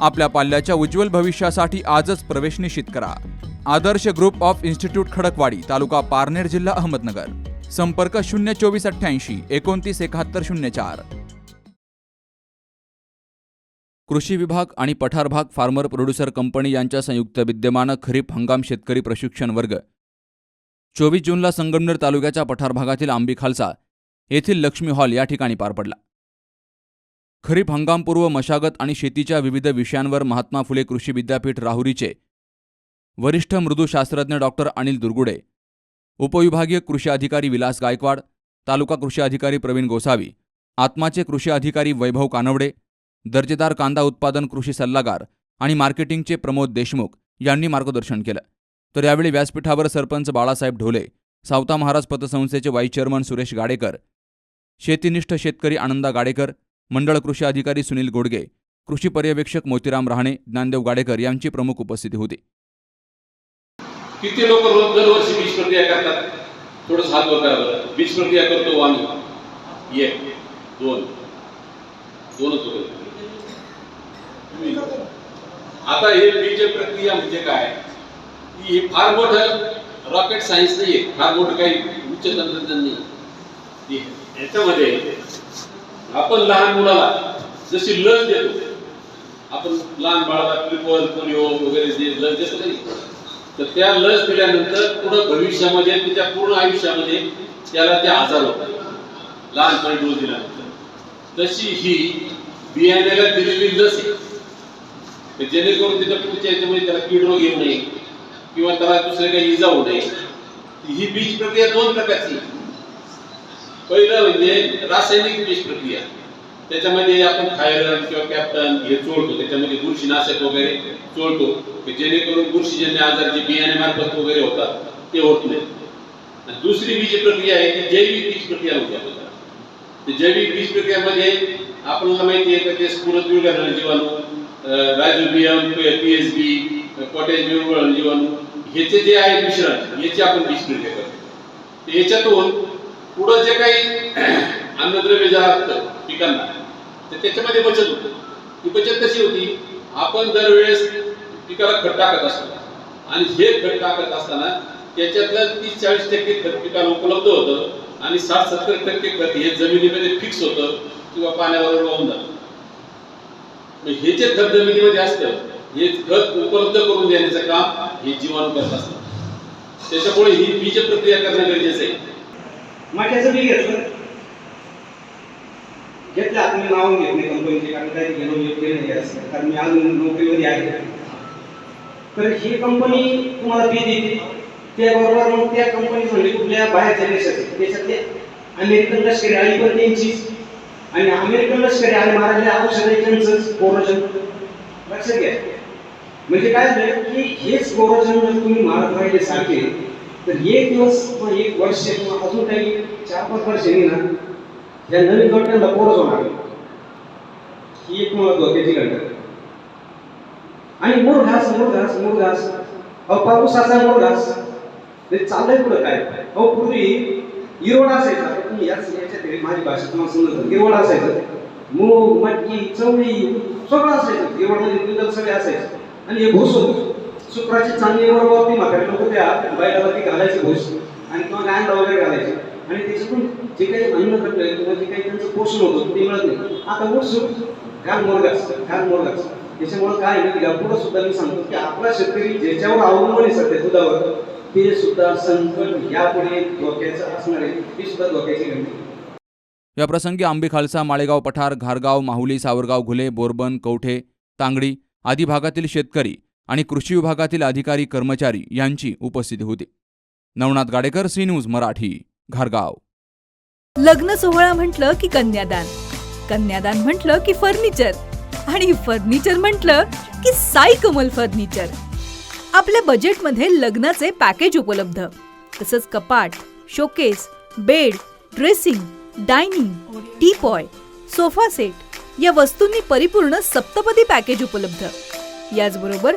आपल्या पाल्याच्या उज्ज्वल भविष्यासाठी आजच प्रवेश निश्चित करा. Adarsh group of institute Khadakwadi तालुका पारनेर जिल्हा अहमदनगर. संपर्क शून्य चोवीस अठ्ठ्याऐंशी एकोणतीस एकाहत्तर शून्य चार. कृषी विभाग आणि पठार भाग फार्मर प्रोड्युसर कंपनी यांच्या संयुक्त विद्यमानं खरीप हंगाम शेतकरी प्रशिक्षण वर्ग. चोवीस जूनला संगमनेर तालुक्याच्या पठार भागातील आंबी खालसा येथील लक्ष्मी हॉल या ठिकाणी पार पडला. खरीप हंगामपूर्व मशागत आणि शेतीच्या विविध विषयांवर महात्मा फुले कृषी विद्यापीठ राहुरीचे वरिष्ठ मृदूशास्त्रज्ञ डॉक्टर अनिल दुर्गुडे उपविभागीय कृषी अधिकारी विलास गायकवाड तालुका कृषी अधिकारी प्रवीण गोसावी आत्माचे कृषी अधिकारी वैभव कानवडे दर्जेदार कांदा उत्पादन कृषी सल्लागार आणि मार्केटिंगचे प्रमोद देशमुख यांनी मार्गदर्शन केलं. तर यावेळी व्यासपीठावर सरपंच बाळासाहेब ढोले सावता महाराज पतसंस्थेचे वाईस चेअरमन सुरेश गाडेकर शेतीनिष्ठ शेतकरी आनंदा गाडेकर मंडळ कृषी अधिकारी सुनील गोडगे कृषी पर्यवेक्षक मोतीराम राहणे ज्ञानदेव गाडेकर यांची प्रमुख उपस्थिती होती. किती लोक रोज दरवर्षी बीज प्रक्रिया करतात? थोडस हात वर करा बरं. बीज प्रक्रिया करतो आम्ही एक दोन. दोनच होते आता हे बीज प्रक्रिया म्हणजे काय? हे फार मोठं रॉकेट सायन्स नाही फार मोठं काही उच्च तंत्रज्ञान नाही याच्यामध्ये आपण लहान मुलाला जशी लस देतो आपण लहान बाळाला ट्रिपल पोलिओ वगैरे जे लस देतो नाही तर त्या लस दिल्यानंतर पुढं भविष्यामध्ये त्याच्या पूर्ण आयुष्यामध्ये त्याला ते आजार होतात. लहानपणी डोस दिल्यानंतर. तशी ही बियाण्याला दिलेली लस आहे. जेणेकरून त्याच्या पुढच्या याच्यामध्ये त्याला कीड रोग येऊ नये किंवा त्याला दुसरे काही इजा होऊ नये. ही बीज प्रक्रिया दोन प्रकारची पहिलं म्हणजे रासायनिक बीज प्रक्रिया. त्याच्यामध्ये आपण थायरॉइड हे बुरशीनाशक वगैरे चोळतो. की बुरशीजन्य आजार जे बियाण्यामार्फत वगैरे होतात, ते होत दुसरी बीज प्रक्रिया ती जैविक बीज प्रक्रिया होती जैविक बीज प्रक्रियामध्ये आपल्याला माहिती आहे का ते स्फुरत विरघळणारे जीवाणू रायझोबियम पी पोटॅश जीवाणू, ह्याचे जे आहे मिश्रण याची आपण बीज प्रक्रिया करतो. पुढं जे काही अन्नद्रव्य जे पिकांना तर त्याच्यामध्ये बचत होते. ती बचत कशी होती? आपण दरवेळेस पिकाला खत टाकत असतो. आणि हे खत टाकत असताना त्याच्यातलं तीस चाळीस टक्के खत पिकाला उपलब्ध होतं आणि साठ सत्तर टक्के खत हे जमिनीमध्ये फिक्स होतं किंवा पाण्यावर वाहून जातं. हे जे खत जमिनीमध्ये असतं हे खत उपलब्ध करून देण्याचं काम हे जीवाणू करत असतात त्याच्यामुळे ही बीज प्रक्रिया करणं गरजेचं आहे. मक्याचं बी घेतलं. घेतलं आता मी नाव घेत नाही कंपनीचे कारण काही घेणं योग्य नाही असं कारण मी अजून नोकरीमध्ये आहे. तर ही कंपनी तुम्हाला बी देते. त्याबरोबर मग त्या कंपनी म्हणजे कुठल्या बाहेरच्या देशात त्याच्यातले अमेरिकन लष्करी आली पण त्यांचीच आणि अमेरिकन लष्करी आली मारायला औषध आहे त्यांचंच कोरोजन. लक्षात घ्या. म्हणजे काय झालं की हेच कोरोजन जर तुम्ही मारत राहिले सारखे तर एक दिवस किंवा एक वर्ष किंवा अजून काही चार पाच वर्षांनी ना या नवीन घटनेला पोरच होणार ही एक मला धोक्याची घटना. आणि मूळ घास मूळ घास मूळ घास. अहो पाऊसाचा मूळ घास. ते चाललंय पुढं काय? अहो पूर्वी इरोड असायचा. तुम्ही याच याच्यात आहे, माझी भाषा तुम्हाला समजत इरोड असायचं. मूग मटकी चवळी सगळं असायचं. इरोडमध्ये म्हणजे सगळे असायचं. आणि हे भूस होतं. शुक्राची चांगली बरोबर ती म्हातारी लोक त्या बैलावरती ती घालायची भूस आणि किंवा गायला वगैरे घालायचे. आणि त्याच्यातून जे काही अन्न घडलंय किंवा जे काही त्यांचं पोषण होतं ते मिळत नाही. आता मूळ उठ घाल मोरगास घाल मोरगास त्याच्यामुळे काय आहे की सुद्धा मी सांगतो की आपला शेतकरी ज्याच्यावर अवलंबून आहे सध्या दुधावर ते सुद्धा संकट यापुढे धोक्याचं असणार आहे ती सुद्धा धोक्याची घडली या प्रसंगी आंबी खालसा माळेगाव पठार घारगाव माहुली सावरगाव घुले बोरबन कवठे तांगडी आदी भागातील शेतकरी आणि कृषी विभागातील अधिकारी कर्मचारी यांची उपस्थिती होती. नवनाथ गाडेकर सी न्यूज मराठी घारगाव. लग्न सोहळा म्हटलं की कन्यादान. कन्यादान म्हटलं की फर्निचर. आणि फर्निचर म्हटलं की साई कमल फर्निचर. आपल्या बजेटमध्ये लग्नाचे पॅकेज उपलब्ध. तसंच कपाट showcase bed dressing dining teapoy sofa set या वस्तूंनी परिपूर्ण सप्तपदी पॅकेज उपलब्ध. याचबरोबर